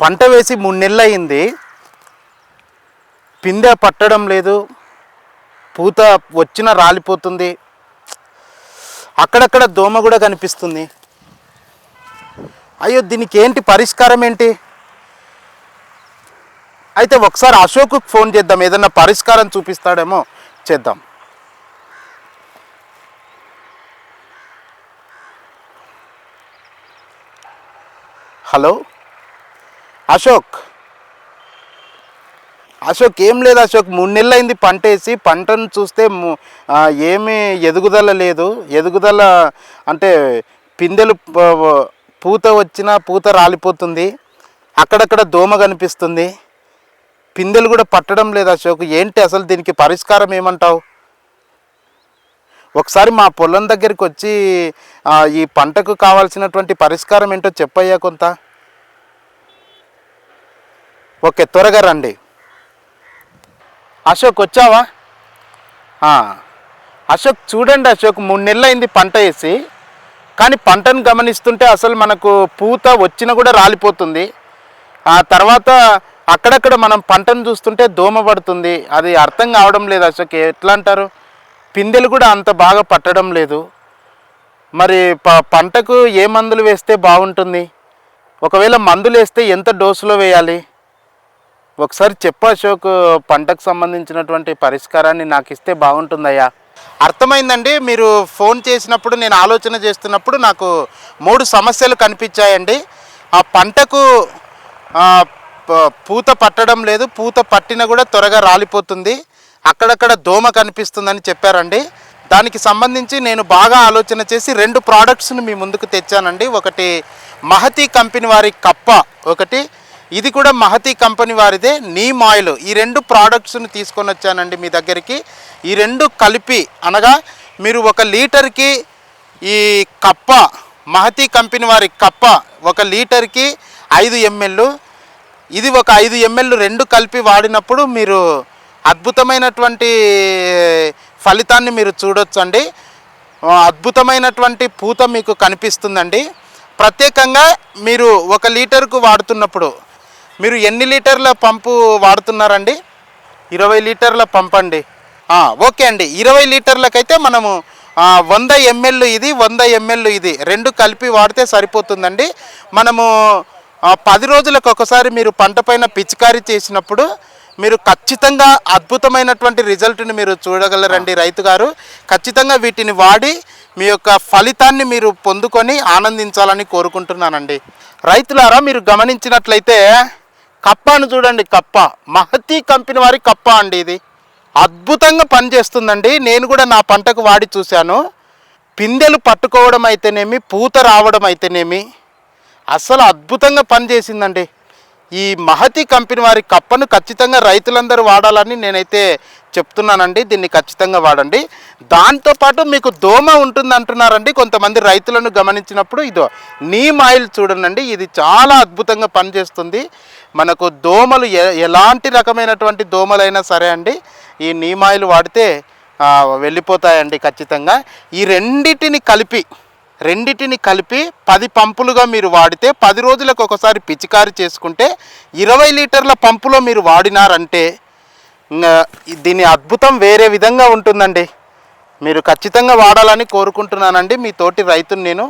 పంట వేసి మూడు నెలలు అయింది పిందె పట్టడం లేదు. పూత వచ్చిన రాలిపోతుంది. అక్కడక్కడ దోమ కూడా కనిపిస్తుంది. అయ్యో దీనికి ఏంటి పరిష్కారం ఏంటి? అయితే ఒకసారి అశోక్కు ఫోన్ చేద్దాం. ఏదన్నా పరిష్కారం చూపిస్తాడేమో చేద్దాం. హలో? అశోక్. అశోక్ ఏం లేదు అశోక్. మూడు నెలలు అయింది పంట వేసి పంటను చూస్తే ము- ఏమీ ఎదుగుదల లేదు. ఎదుగుదల అంటే పిందెలు పూత వచ్చినా పూత రాలిపోతుంది. అక్కడక్కడ దోమ కనిపిస్తుంది. పిందెలు కూడా పట్టడం లేదు అశోక్. ఏంటి అసలు దీనికి పరిష్కారం ఏమంటావు? ఒకసారి మా పొలం దగ్గరికి వచ్చి ఈ పంటకు కావాల్సినటువంటి పరిష్కారం ఏంటో చెప్పయ్యా కొంత. ఓకే త్వరగా రండి. అశోక్ వచ్చావా? అశోక్ చూడండి అశోక్ మూడు నెలలు అయింది పంట వేసి కానీ పంటను గమనిస్తుంటే అసలు మనకు పూత వచ్చినా కూడా రాలిపోతుంది. ఆ తర్వాత అక్కడక్కడ మనం పంటను చూస్తుంటే దోమ పడుతుంది. అది అర్థం కావడం లేదు అశోక్ ఎట్లా అంటారు? పిందెలు కూడా అంత బాగా పట్టడం లేదు. మరి ప పంటకు ఏ మందులు వేస్తే బాగుంటుంది? ఒకవేళ మందులు వేస్తే ఎంత డోసులో వేయాలి? ఒకసారి చెప్పు అశోక్ పంటకు సంబంధించినటువంటి పరిష్కారాన్ని నాకు ఇస్తే బాగుంటుందయ్యా. అర్థమైందండి? మీరు ఫోన్ చేసినప్పుడు నేను ఆలోచన చేస్తున్నప్పుడు నాకు మూడు సమస్యలు కనిపించాయండి. ఆ పంటకు ప- పూత పట్టడం లేదు. పూత పట్టిన కూడా త్వరగా రాలిపోతుంది. అక్కడక్కడ దోమ కనిపిస్తుందని చెప్పారండి. దానికి సంబంధించి నేను బాగా ఆలోచన చేసి రెండు ప్రోడక్ట్స్ని మీ ముందుకు తెచ్చానండి. ఒకటి మహతి కంపెనీ వారి కప్ప ఒకటి ఇది కూడా మహతి కంపెనీ వారిదే నీమ్ ఆయిల్. ఈ రెండు ప్రోడక్ట్స్ని తీసుకొని వచ్చానండి మీ దగ్గరికి. ఈ రెండు కలిపి అనగా మీరు ఒక లీటర్కి ఈ కప్ప మహతి కంపెనీ వారి కప్ప ఒక లీటర్కి ఐదు ఎంఎల్ ఇది ఒక ఐదు ఎంఎల్ రెండు కలిపి వాడినప్పుడు మీరు అద్భుతమైనటువంటి ఫలితాన్ని మీరు చూడొచ్చండి. అద్భుతమైనటువంటి పూత మీకు కనిపిస్తుందండి. ప్రత్యేకంగా మీరు ఒక లీటర్కు వాడుతున్నప్పుడు మీరు ఎన్ని లీటర్ల పంపు వాడుతున్నారండి? ఇరవై లీటర్ల పంప్ అండి ఓకే అండి. ఇరవై లీటర్లకైతే మనము వంద ఎంఎల్ ఇది వంద ఎంఎల్ ఇది. రెండు కలిపి వాడితే సరిపోతుందండి. మనము పది రోజులకు ఒకసారి మీరు పంట పైన పిచికారీ చేసినప్పుడు మీరు ఖచ్చితంగా అద్భుతమైనటువంటి రిజల్ట్ని మీరు చూడగలరండి రైతు గారు. ఖచ్చితంగా వీటిని వాడి మీ యొక్క ఫలితాన్ని మీరు పొందుకొని ఆనందించాలని కోరుకుంటున్నానండి. రైతులారా మీరు గమనించినట్లయితే కప్పను చూడండి కప్ప. మహతీ కంపెనీ వారి కప్ప అండి ఇది. అద్భుతంగా పనిచేస్తుందండి. నేను కూడా నా పంటకు వాడి చూశాను. పిందెలు పట్టుకోవడం అయితేనేమి పూత రావడం అయితేనేమి అసలు అద్భుతంగా పనిచేసిందండి. ఈ మహతి కంపెనీ వారి కప్పను ఖచ్చితంగా రైతులందరూ వాడాలని నేనైతే చెప్తున్నానండి. దీన్ని ఖచ్చితంగా వాడండి. దాంతోపాటు మీకు దోమ ఉంటుంది అంటున్నారండి కొంతమంది రైతులను గమనించినప్పుడు. ఇదో నీమ్ ఆయిల్ చూడండి. ఇది చాలా అద్భుతంగా పనిచేస్తుంది. మనకు దోమలు ఎలాంటి రకమైనటువంటి దోమలైనా సరే అండి ఈ నీమాయిలు ఆయిల్ వాడితే వెళ్ళిపోతాయండి ఖచ్చితంగా. ఈ రెండిటిని కలిపి రెండిటిని కలిపి పది పంపులుగా మీరు వాడితే పది రోజులకు ఒకసారి పిచికారి చేసుకుంటే ఇరవై లీటర్ల పంపులో మీరు వాడినారంటే దీని అద్భుతం వేరే విధంగా ఉంటుందండి. మీరు ఖచ్చితంగా వాడాలని కోరుకుంటున్నానండి. మీ తోటి రైతుని నేను